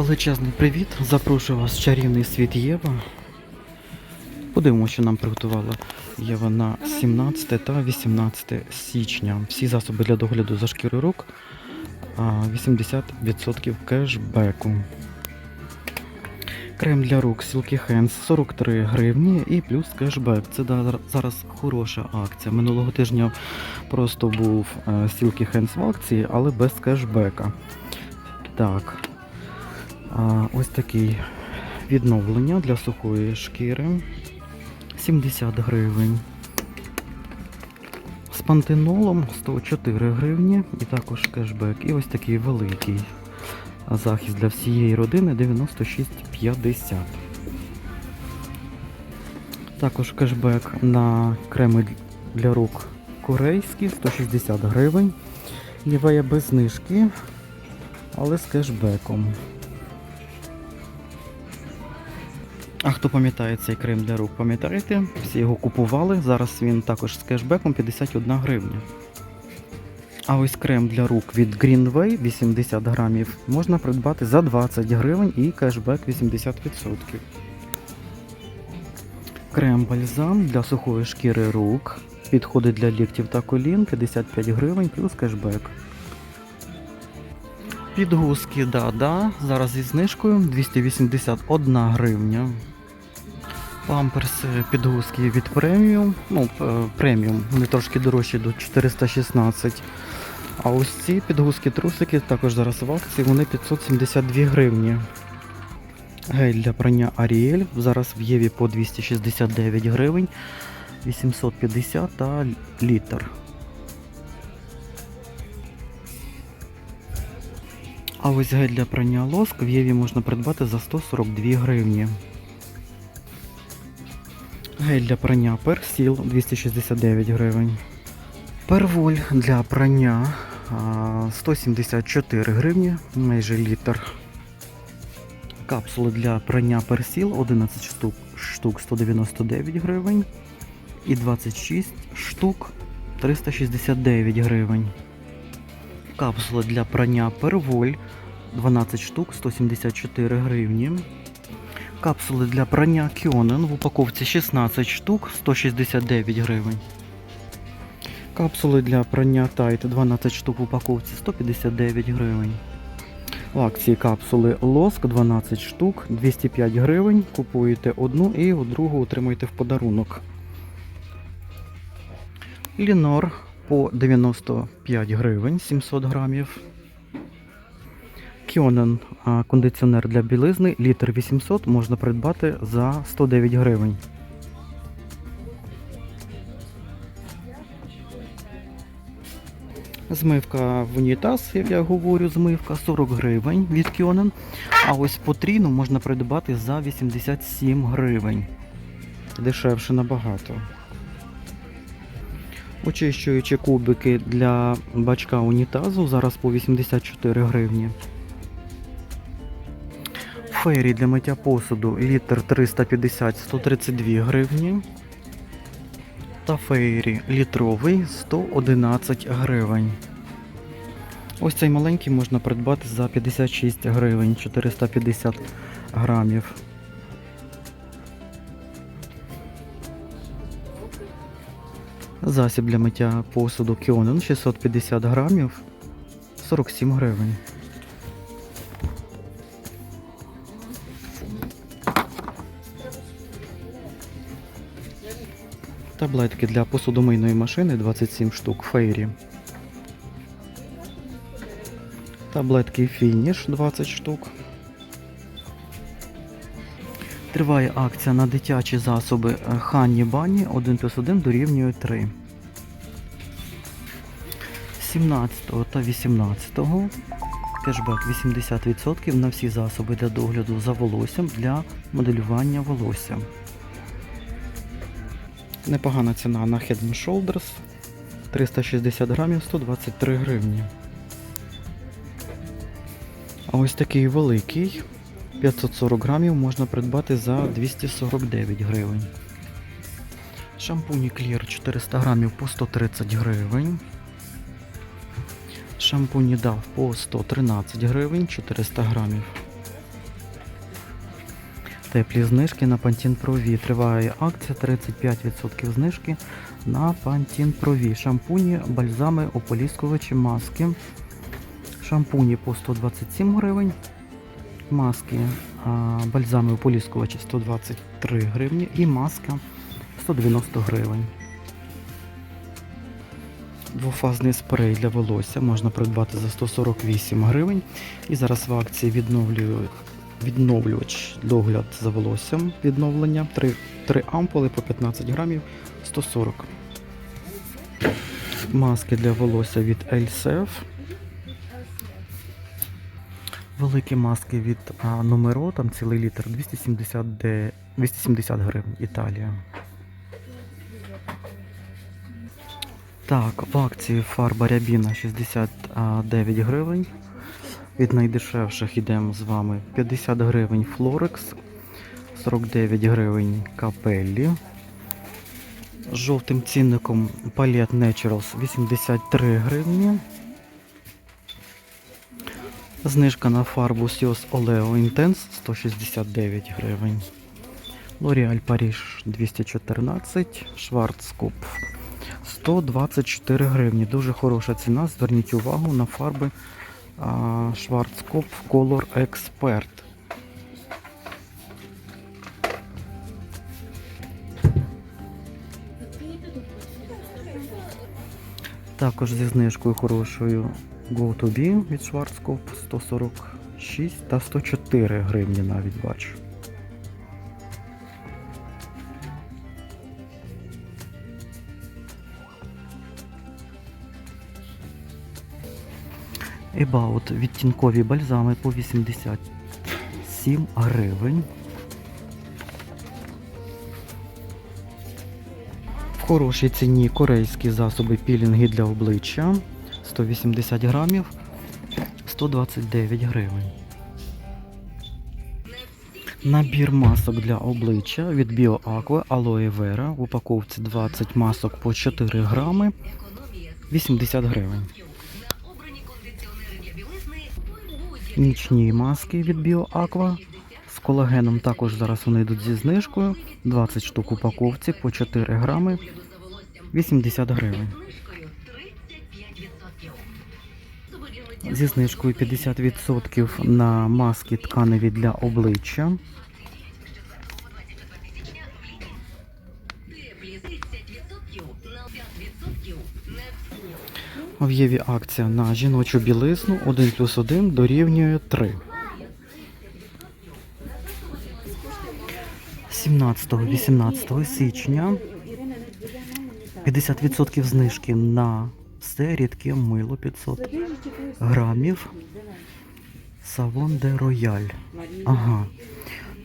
Величезний привіт! Запрошую вас в чарівний світ Єва. Подивимося, що нам приготувала Єва на 17 та 18 січня. Всі засоби для догляду за шкірою рук 80% кешбеку. Крем для рук Silky Hands 43 гривні і плюс кешбек. Це зараз хороша акція. Минулого тижня просто був е, Silky Hands в акції, але без кешбека. Так. Ось такий відновлення для сухої шкіри. 70 гривень. З пантенолом 104 гривні і також кешбек. І ось такий великий захист для всієї родини 96,50. Також кешбек на креми для рук корейські 160 гривень. Нівея без знижки, але з кешбеком. А хто пам'ятає цей крем для рук, пам'ятаєте? Всі його купували. Зараз він також з кешбеком 51 гривня. А ось крем для рук від Greenway 80 грамів можна придбати за 20 гривень і кешбек 80%. Крем бальзам для сухої шкіри рук. Підходить для ліктів та колін 55 гривень плюс кешбек. Підгузки, да-да, зараз зі знижкою 281 гривня. Памперси підгузки від преміум. Ну, е, преміум, вони трошки дорожчі до 416. А ось ці підгузки трусики також зараз в акції, вони 572 гривні. Гель для прання Ariel зараз в Єві по 269 гривень, 850 та літр. А ось гель для прання лоск в Єві можна придбати за 142 гривні. Гель для прання персіл 269 гривень. Перволь для прання 174 гривні, майже літр. Капсули для прання персіл 11 штук, штук 199 гривень. І 26 штук 369 гривень. Капсули для прання перволь 12 штук 174 гривні. Капсули для прання Кіонен в упаковці 16 штук 169 гривень. Капсули для прання Тайт 12 штук в упаковці 159 гривень. В акції капсули Лоск 12 штук 205 гривень. Купуєте одну і другу отримуєте в подарунок. Лінор по 95 гривень 700 грамів. Кіонен кондиціонер для білизни літр 800 можна придбати за 109 гривень. Змивка в унітаз, як я говорю, змивка 40 гривень від Кіонен. А ось потрійну можна придбати за 87 гривень. Дешевше набагато. Очищуючі кубики для бачка унітазу зараз по 84 гривні. Фейрі для миття посуду літр 350 132 гривні. Та фейрі літровий 111 гривень. Ось цей маленький можна придбати за 56 гривень 450 грамів. Засіб для миття посуду Кіонен 650 грамів 47 гривень. Таблетки для посудомийної машини 27 штук Фейрі. Таблетки Фініш 20 штук. Триває акція на дитячі засоби Ханні Банні 1 плюс 1 дорівнює 3. 17 та 18 кешбек 80% на всі засоби для догляду за волоссям для моделювання волосся. Непогана ціна на Head Shoulders 360 грамів 123 гривні. А ось такий великий 540 грамів можна придбати за 249 гривень. Шампуні Clear 400 грамів по 130 гривень. Шампуні DAV по 113 гривень 400 грамів. Теплі знижки на Pantene Pro V. Триває акція 35% знижки на Pantene Pro V. Шампуні, бальзами, ополіскувачі, маски. Шампуні по 127 гривень. Маски, бальзами, ополіскувачі 123 гривні і маска 190 гривень. Двофазний спрей для волосся можна придбати за 148 гривень. І зараз в акції відновлюю відновлювач догляд за волоссям відновлення. 3, 3 ампули по 15 грамів 140. Маски для волосся від Elsef. Великі маски від а, Numero, там цілий літр 270, де- 270 гривень Італія. Так, в акції фарба рябіна 69 гривень. Від найдешевших йдемо з вами 50 гривень Флорекс, 49 гривень Капеллі. З жовтим цінником Palette Naturals 83 гривні. Знижка на фарбу Sios Oleo Intense 169 гривень. L'Oreal Paris 214, Schwarzkopf 124 гривні. Дуже хороша ціна. Зверніть увагу на фарби Schwarzkopf Color Expert. Також зі знижкою хорошою GoToBe to Be від Schwarzkopf 146 та 104 гривні навіть бачу. About відтінкові бальзами по 87 гривень. В хорошій ціні корейські засоби пілінги для обличчя 180 грамів 129 гривень. Набір масок для обличчя від BioAqua Aloe Vera в упаковці 20 масок по 4 грами 80 гривень. Нічні маски від BioAqua з колагеном також зараз вони йдуть зі знижкою. 20 штук упаковці по 4 грами 80 гривень. Зі знижкою 50% на маски тканеві для обличчя. В Єві акція на жіночу білизну 1 плюс 1 дорівнює 3. 17-18 січня 50% знижки на все рідке мило 500 грамів. Савон де Рояль. Ага.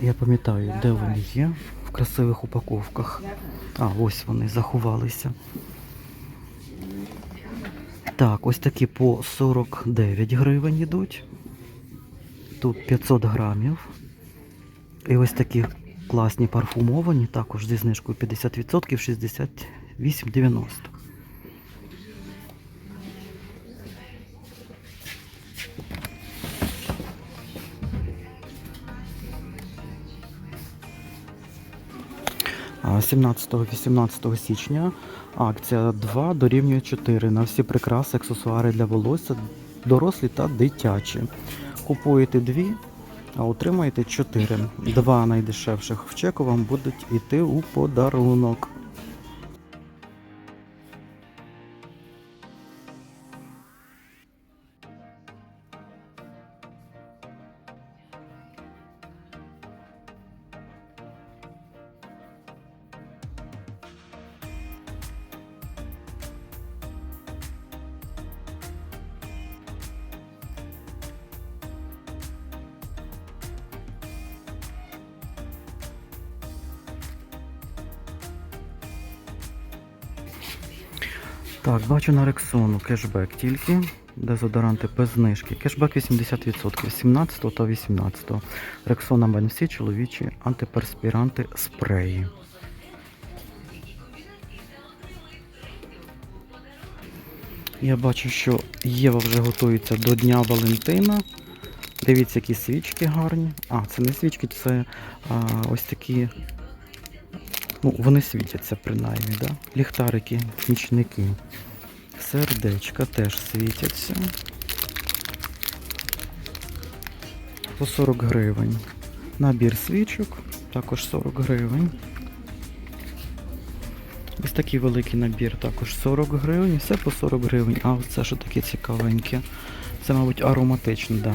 Я пам'ятаю, де вони є. В красивих упаковках. А, ось вони заховалися. Так, ось такі по 49 гривень йдуть. Тут 500 грамів. І ось такі класні парфумовані, також зі знижкою 50% 68,90. 17-18 січня акція 2 дорівнює 4 на всі прикраси, аксесуари для волосся, дорослі та дитячі. Купуєте 2, а отримаєте 4. Два найдешевших в чеку вам будуть йти у подарунок. Так, бачу на Рексону кешбек тільки. Дезодоранти без знижки. Кешбек 80%, 17 та 18. Рексона Мен всі чоловічі антиперспіранти спреї. Я бачу, що Єва вже готується до Дня Валентина. Дивіться, які свічки гарні. А, це не свічки, це а, ось такі. Ну, вони світяться принаймні, да? Ліхтарики, нічники. Сердечка теж світяться. По 40 гривень. Набір свічок також 40 гривень. Ось такий великий набір також 40 гривень. Все по 40 гривень. А це що таке цікавеньке. Це, мабуть, ароматично, так. Да.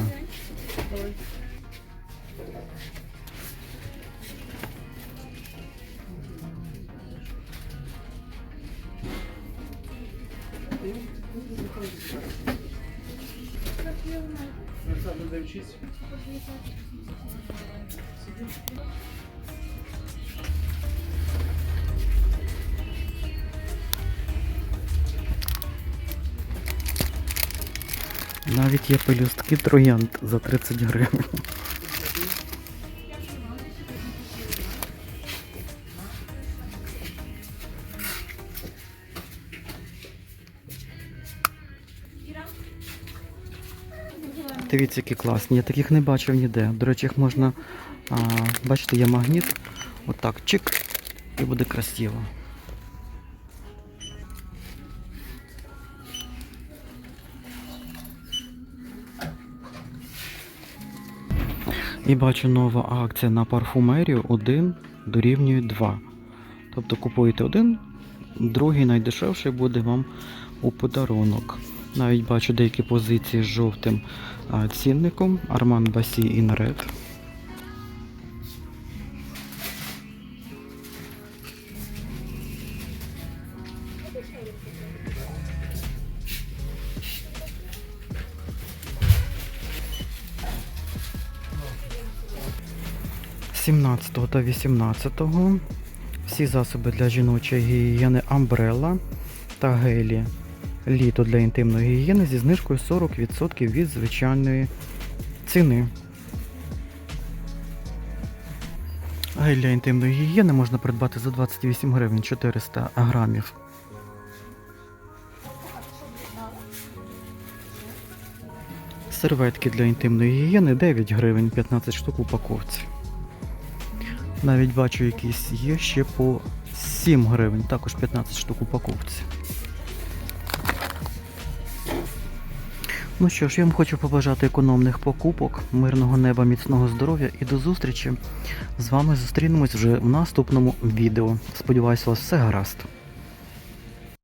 Навіть є пелюстки троянд за 30 гривень. Дивіться, які класні. Я таких не бачив ніде. До речі, їх можна. А, бачите, є магніт. Отак, чик, і буде красиво. І бачу нова акція на парфумерію 1 дорівнює 2. Тобто купуєте один, другий найдешевший буде вам у подарунок. Навіть бачу деякі позиції з жовтим цінником. Bassi in Red. Сімнадцятого та 18 всі засоби для жіночої гігієни Umbrella та гелі літо для інтимної гігієни зі знижкою 40% від звичайної ціни. Гель для інтимної гігієни можна придбати за 28 гривень 400 грамів. Серветки для інтимної гігієни 9 гривень 15 штук упаковці. Навіть бачу якісь є ще по 7 гривень, також 15 штук упаковці. Ну що ж, я вам хочу побажати економних покупок, мирного неба, міцного здоров'я і до зустрічі. З вами зустрінемось вже в наступному відео. Сподіваюсь, у вас все гаразд.